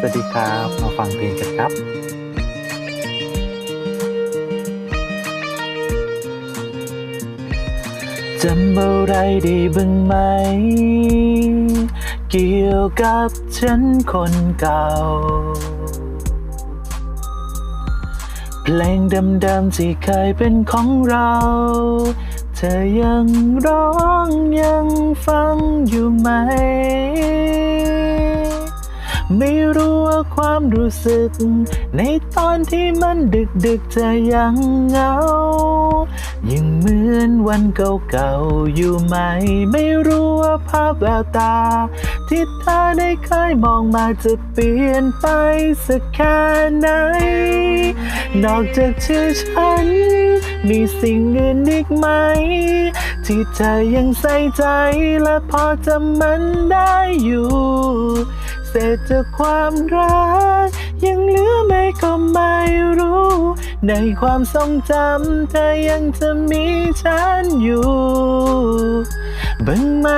สวัสดีครับ มาฟังเพลงกันครับจำอะไรได้บ้างไหม เกี่ยวกับฉันคนเก่า เพลงเดิมๆที่เคยเป็นของเรา เธอยังร้องยังฟังอยู่ไหม ไม่รู้ว่าความรู้สึก ในตอนที่มันดึกดึกๆจะยังเหงา ยังเหมือนวันเก่าๆอยู่ไหม ไม่รู้ว่าภาพแววตา ที่เธอได้เคยมองมาจะเปลี่ยนไปสักแค่ไหน นอกจากชื่อฉัน มีสิ่งอื่นอีกไหม ที่เธอยังใส่ใจและพอจำมันได้อยู่ เศษจากความรัก ยังเหลือไหมก็ไม่รู้ ในความทรงจำเธอยังจะมีฉันอยู่บ้างไหม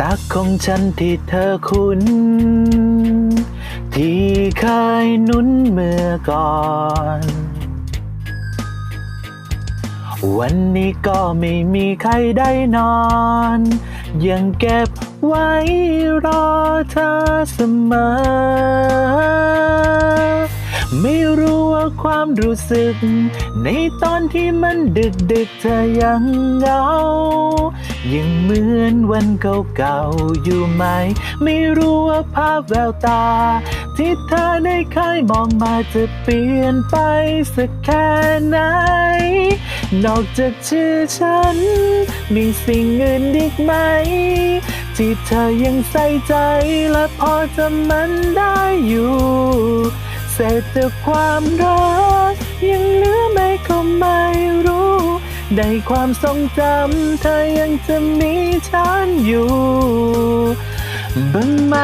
ตักของฉันที่เธอคุ้น ที่เคยนุ่นเมื่อก่อน วันนี้ก็ไม่มีใครได้นอน ยังเก็บไว้รอเธอเสมอ ไม่รู้ว่าความรู้สึก ในตอนที่มันดึกดึกเธอยังเหงา ยังเหมือนวันเก่าๆอยู่ไหม ไม่รู้ว่าภาพแววตา ที่เธอได้เคยมองมาจะเปลี่ยนไปสักแค่ไหน นอกจากชื่อฉัน มีสิ่งอื่นอีกไหม ที่เธอยังใส่ใจและพอจำมันได้อยู่เศษจากความรัก ยังเหลือไหมก็ไม่รู้ ในความทรงจำเธอยังจะมีฉันอยู่บ้างไหม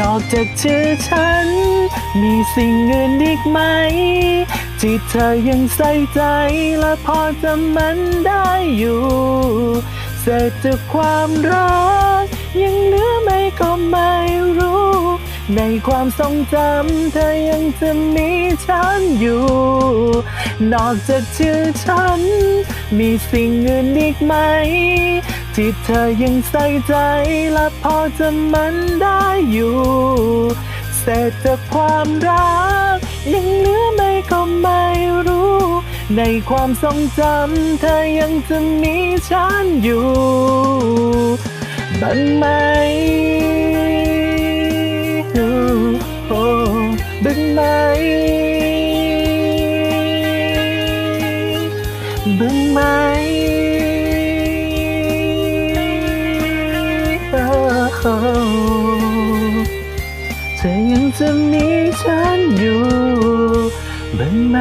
นอกจากชื่อฉัน มีสิ่งอื่นอีกไหม ที่เธอยังใส่ใจและพอจำมันได้อยู่เศษจากความรัก ยังเหลือไหมก็ไม่รู้ ในความทรงจำเธอยังจะมีฉันอยู่ นอกจากชื่อฉัน มีสิ่งอื่นอีกไหม ที่เธอยังใส่ใจและพอจำมันได้อยู่เศษจากความรัก ยังเหลือไหมก็ไม่รู้ ในความทรงจำเธอยังจะมีฉันอยู่บ้างไหมโอ้บ้างไหมบ้าง ไหมเธอยังจะมีฉันอยู่บ้างไหม